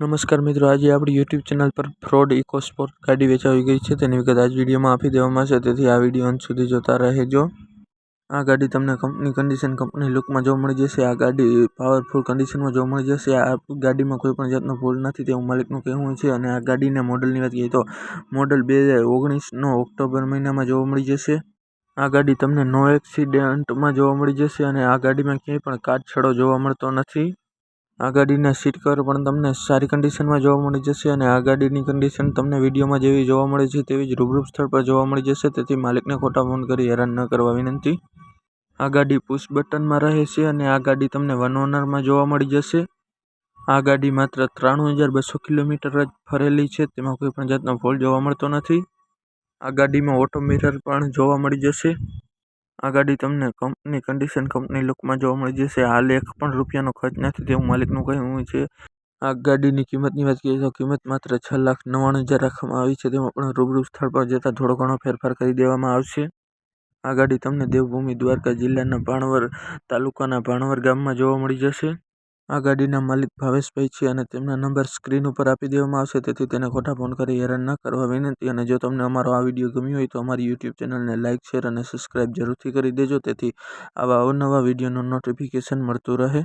નમસ્કાર મિત્રો, આજે આપણી યુટ્યુબ ચેનલ પર ફ્રોડ ઇકોસ્પોર્ટ ગાડી વેચાવી ગઈ છે. તેની વિગત આજ વિડીયોમાં આપી દેવામાં આવશે તેથી આ વીડિયો અંત સુધી જોતા રહેજો. આ ગાડી તમને કંપની કન્ડિશન કંપની લુકમાં જોવા મળી જશે, આ ગાડી પાવરફુલ કન્ડિશનમાં જોવા મળી જશે, આ ગાડીમાં કોઈ પણ જાતનો ફોલ્ટ નથી. તેવું માલિકનું કહેવું છે અને આ ગાડીના મોડલની વાત કરીએ તો મોડલ બે હજાર ઓગણીસનો ઓક્ટોબર મહિનામાં જોવા મળી જશે. આ ગાડી તમને નો એક્સિડન્ટમાં જોવા મળી જશે અને આ ગાડીમાં ક્યાંય પણ કાચ છડો જોવા મળતો નથી. આ ગાડીના સીટ કવર પણ તમને સારી કન્ડિશનમાં જોવા મળી જશે અને આ ગાડીની કન્ડિશન તમને વિડીયોમાં જેવી જોવા મળે છે તેવી જ રૂબરૂ સ્થળ પર જોવા મળી જશે. તેથી માલિકને ખોટા ફોન કરી હેરાન ન કરવા વિનંતી. આ ગાડી પુશ બટનમાં રહે છે અને આ ગાડી તમને વન ઓનરમાં જોવા મળી જશે. આ ગાડી માત્ર ત્રાણું હજાર બસો કિલોમીટર જ ફરેલી છે, તેમાં કોઈ પણ જાતનો ફોલ્ટ જોવા મળતો નથી. આ ગાડીમાં ઓટો મિરર પણ જોવા મળી જશે. આ ગાડી તમને કંપની કન્ડિશન કંપની લુકમાં જોવા મળી જશે. હાલ એક પણ રૂપિયાનો ખર્ચ નથી તેવું માલિકનું કહેવું છે આ ગાડીની કિંમતની વાત કરીએ તો કિંમત માત્ર છ લાખ નવ્વાણું હજાર રાખવામાં આવી છે. તેમાં પણ રૂબરૂ સ્થળ પર જતાં થોડો ઘણો ફેરફાર કરી દેવામાં આવશે. આ ગાડી તમને દેવભૂમિ દ્વારકા જિલ્લાના ભાણવર તાલુકાના ભાણવર ગામમાં જોવા મળી જશે. આ ગાડીના માલિક ભાવેશભાઈ છે અને તેમના નંબર સ્ક્રીન ઉપર આપી દેવામાં આવશે, તેથી તેને ખોટા ફોન કરી હેરાન ન કરવા વિનંતી. અને જો તમને અમારો આ વીડિયો ગમ્યો હોય તો અમારી યુટ્યુબ ચેનલને લાઇક શેર અને સબસ્ક્રાઈબ જરૂરથી કરી દેજો, તેથી આવા અવનવા વિડીયોનું નોટિફિકેશન મળતું રહે.